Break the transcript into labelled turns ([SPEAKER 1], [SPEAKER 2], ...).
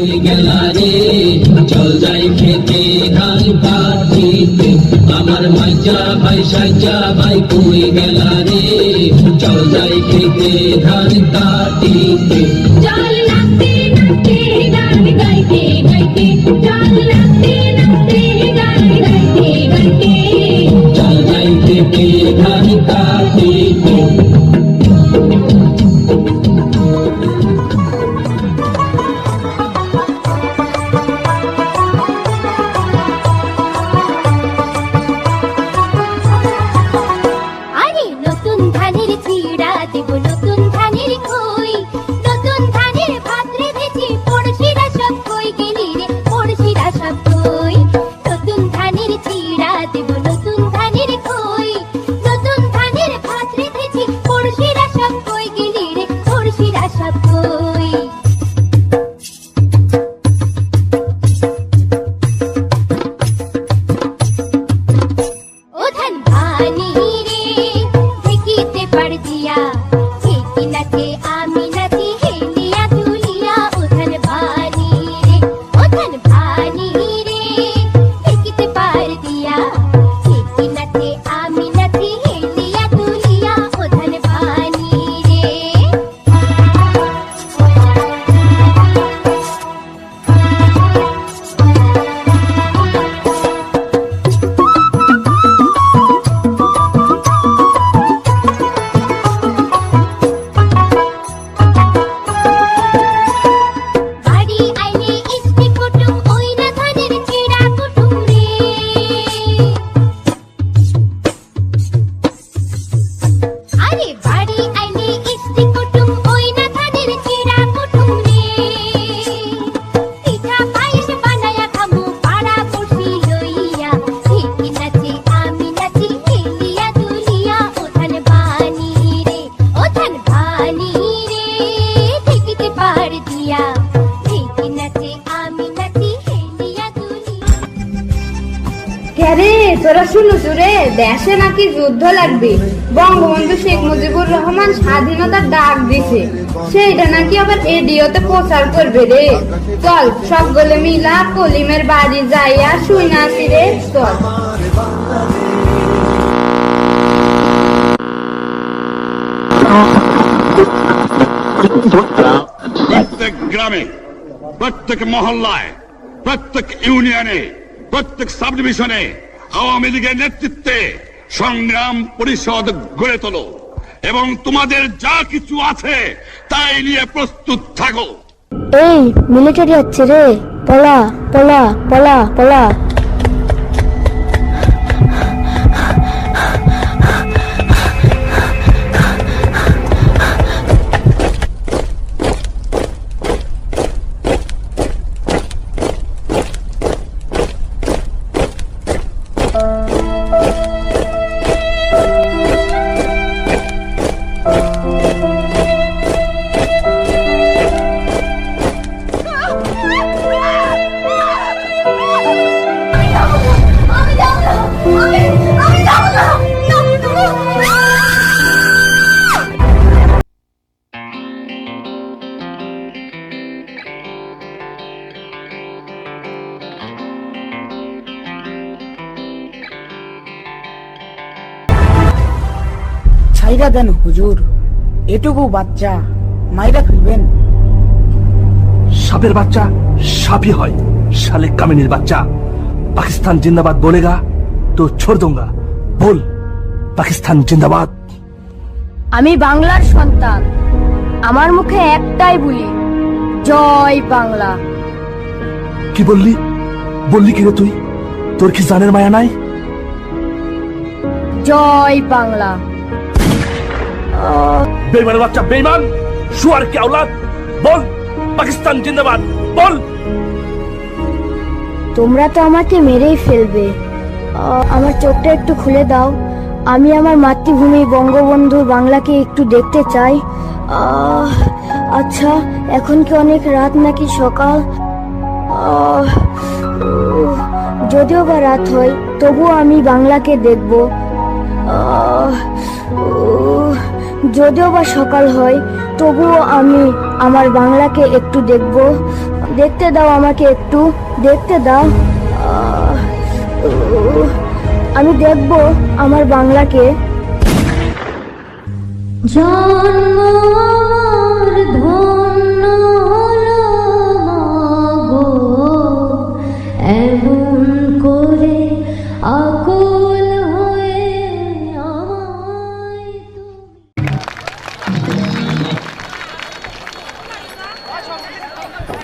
[SPEAKER 1] কই গেলা রে। চল যাই খেতে ধান কাটিতে। আমার মাইজা ভাই, সাইজা ভাই কই গেলা রে। চল যাই খেতে ধান কাটিতে।
[SPEAKER 2] 你的
[SPEAKER 3] 手。তোরা শুনুছু রে দেশে নাকি যুদ্ধ লাগবে? বঙ্গবন্ধু শেখ মুজিবুর রহমান স্বাধীনতার ডাক দিছে। সেইটা নাকি আবার এডিওতে প্রচার করবে রে। চল সকলে মিলা কলিমের বাড়ি যাইয়া শুই না রে। চল।
[SPEAKER 4] প্রত্যেক গ্রামে, প্রত্যেক মহল্লায়, প্রত্যেক ইউনিয়নে, প্রত্যেক সাব ডিভিশনে আওয়ামী লীগের নেতৃত্বে সংগ্রাম পরিষদ গড়ে তোলো এবং তোমাদের যা কিছু আছে তাই নিয়ে প্রস্তুত থাকো।
[SPEAKER 5] এই মিলিটারি হচ্ছে রে। পলা পলা পলা পলা।
[SPEAKER 6] ছাইরা দেন হুজুর। এটুকু বাচ্চা মাইরা ফেলবেন।
[SPEAKER 7] সাপের বাচ্চা সাপই হয় শালে কামিনীর বাচ্চা। পাকিস্তান জিন্দাবাদ বলেগা তো ছোড় दूंगा বল পাকিস্তান জিন্দাবাদ।
[SPEAKER 5] আমি বাংলার সন্তান। আমার মুখে একটাই বলি জয় বাংলা।
[SPEAKER 7] কি বললি? বললি কি রে তুই? তোর কি জানের মায়া নাই?
[SPEAKER 5] জয় বাংলা।
[SPEAKER 7] বেইমানের বাচ্চা বেইমান শুয়ার কি আওলাদ? বল পাকিস্তান জিন্দাবাদ বল।
[SPEAKER 5] তোমরা তো আমাকে মেরেই ফেলবে। আমার চোখটা একটু খুলে দাও। আমি আমার মাতৃভূমি বঙ্গবন্ধু বাংলাকে একটু দেখতে চাই। আচ্ছা এখন কি অনেক রাত নাকি সকাল? যদিও বা রাত হয় তবুও আমি বাংলাকে দেখব। আহ, যদিও বা সকাল হয়, তবুও আমি আমার বাংলাকে একটু দেখব। দেখতে দাও আমাকে একটু, দেখতে দাও। আমি দেখব আমার বাংলাকে।
[SPEAKER 2] জন্ম